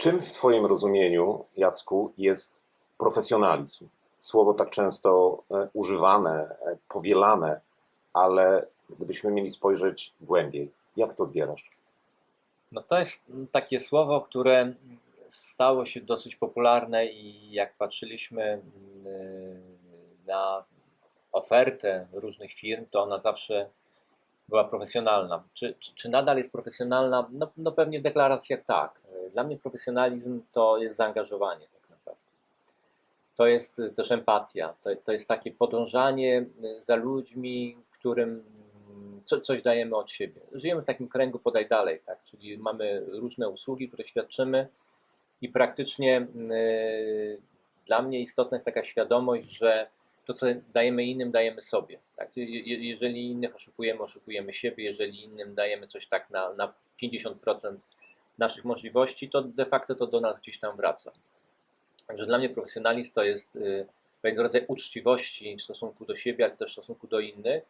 Czym w Twoim rozumieniu, Jacku, jest profesjonalizm? Słowo tak często e, używane, e, powielane, ale gdybyśmy mieli spojrzeć głębiej, jak to odbierasz? No to jest takie słowo, które stało się dosyć popularne i jak patrzyliśmy mm, na ofertę różnych firm, to ona zawsze była profesjonalna. Czy, czy, czy nadal jest profesjonalna? No, no pewnie w deklaracjach tak. Dla mnie profesjonalizm to jest zaangażowanie tak naprawdę. To jest też empatia, to, to jest takie podążanie za ludźmi, którym co, coś dajemy od siebie. Żyjemy w takim kręgu podaj dalej, tak? czyli mamy różne usługi, które świadczymy i praktycznie yy, dla mnie istotna jest taka świadomość, że to, co dajemy innym, dajemy sobie. Tak? Je- Jeżeli innych oszukujemy, oszukujemy siebie, jeżeli innym dajemy coś tak na, na 50% naszych możliwości, to de facto to do nas gdzieś tam wraca. Także dla mnie profesjonalizm to jest yy, pewien rodzaj uczciwości w stosunku do siebie, ale też w stosunku do innych,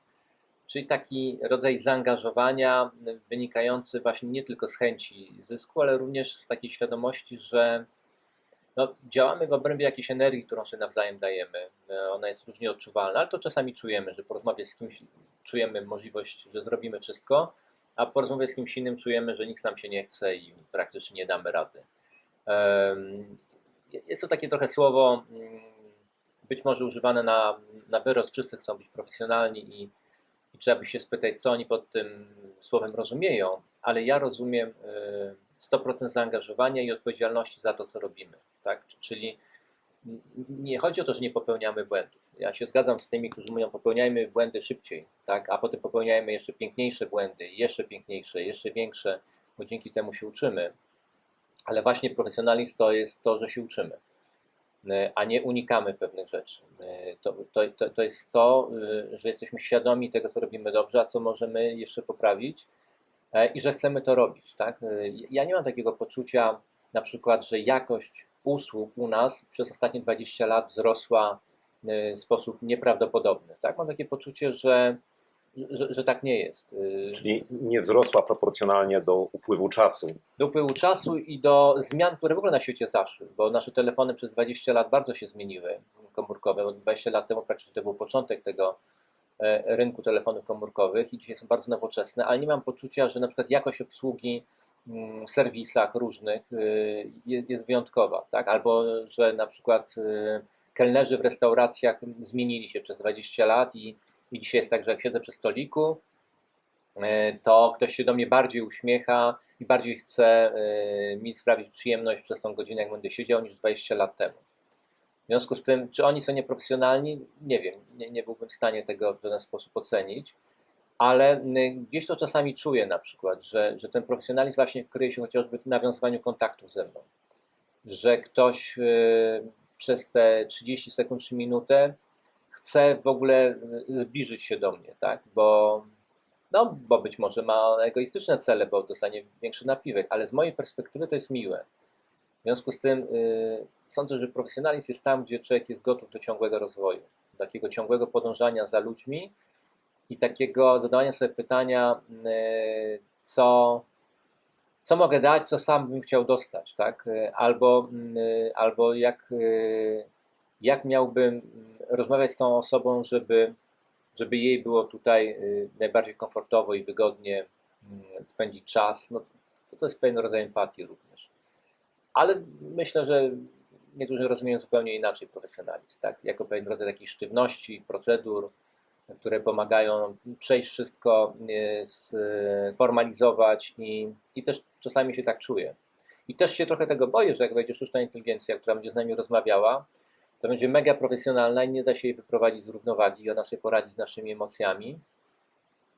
czyli taki rodzaj zaangażowania y, wynikający właśnie nie tylko z chęci zysku, ale również z takiej świadomości, że no, działamy w obrębie jakiejś energii, którą sobie nawzajem dajemy. Y, Ona jest różnie odczuwalna, ale to czasami czujemy, że po rozmowie z kimś czujemy możliwość, że zrobimy wszystko, a po rozmowie z kimś innym czujemy, że nic nam się nie chce i praktycznie nie damy rady. Jest to takie trochę słowo, mm, być może używane na, na wyrost, wszyscy chcą być profesjonalni i, i trzeba by się spytać, co oni pod tym słowem rozumieją, ale ja rozumiem y, 100% zaangażowania i odpowiedzialności za to, co robimy. Tak? Czyli nie chodzi o to, że nie popełniamy błędów. Ja się zgadzam z tymi, którzy mówią, popełniajmy błędy szybciej, tak? a potem popełniajmy jeszcze piękniejsze błędy, jeszcze piękniejsze, jeszcze większe, bo dzięki temu się uczymy. Ale właśnie profesjonalizm to jest to, że się uczymy y, a nie unikamy pewnych rzeczy. Y, To, to, to, jest to, y, że jesteśmy świadomi tego, co robimy dobrze, a co możemy jeszcze poprawić e, i że chcemy to robić. Tak? Ja nie mam takiego poczucia, na przykład, że jakość usług u nas przez ostatnie 20 lat wzrosła w sposób nieprawdopodobny. Tak? Mam takie poczucie, że, że, że tak nie jest. Y, Czyli nie wzrosła proporcjonalnie do upływu czasu. do upływu czasu i do zmian, które w ogóle na świecie zaszły, bo nasze telefony przez 20 lat bardzo się zmieniły, komórkowe. Bo 20 lat temu praktycznie to był początek tego e, rynku telefonów komórkowych i dzisiaj są bardzo nowoczesne, ale nie mam poczucia, że na przykład jakość obsługi mm, w serwisach różnych y, je- jest wyjątkowa, tak? albo że na przykład y, kelnerzy w restauracjach zmienili się przez 20 lat i, i dzisiaj jest tak, że jak siedzę przy stoliku, e, to ktoś się do mnie bardziej uśmiecha i bardziej chce e, mi sprawić przyjemność przez tą godzinę, jak będę siedział, niż 20 lat temu. W związku z tym, czy oni są nieprofesjonalni? Nie wiem, nie, nie byłbym w stanie tego w żaden sposób ocenić, ale y, gdzieś to czasami czuję na przykład, że, że ten profesjonalizm właśnie kryje się chociażby w nawiązywaniu kontaktów ze mną. Że ktoś y, przez te 30 sekund czy minutę chce w ogóle y, zbliżyć się do mnie, tak? Bo no, bo być może ma egoistyczne cele, bo dostanie większy napiwek, ale z mojej perspektywy to jest miłe. W związku z tym y, sądzę, że profesjonalizm jest tam, gdzie człowiek jest gotów do ciągłego rozwoju, takiego ciągłego podążania za ludźmi i takiego zadawania sobie pytania, y, co, co mogę dać, co sam bym chciał dostać, tak? Albo, y, albo jak, jak miałbym mm, rozmawiać z tą osobą, żeby żeby jej było tutaj y, najbardziej komfortowo i wygodnie mm, spędzić czas, no to, to jest pewien rodzaj empatii również. Ale myślę, że niektórzy rozumieją zupełnie inaczej profesjonalizm, tak? jako pewien rodzaj takiej sztywności, procedur, które pomagają przejść wszystko, y, sformalizować i, i też czasami się tak czuję. I też się trochę tego boję, że jak wejdzie sztuczna inteligencja, która będzie z nami rozmawiała, to będzie mega profesjonalna i nie da się jej wyprowadzić z równowagi i ona sobie poradzi z naszymi emocjami.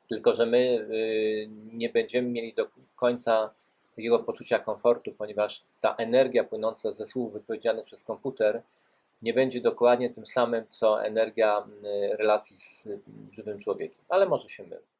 Tylko, że my y, nie będziemy mieli do końca takiego poczucia komfortu, ponieważ ta energia płynąca ze słów wypowiedzianych przez komputer nie będzie dokładnie tym samym, co energia y, relacji z y, żywym człowiekiem. Ale może się mylę.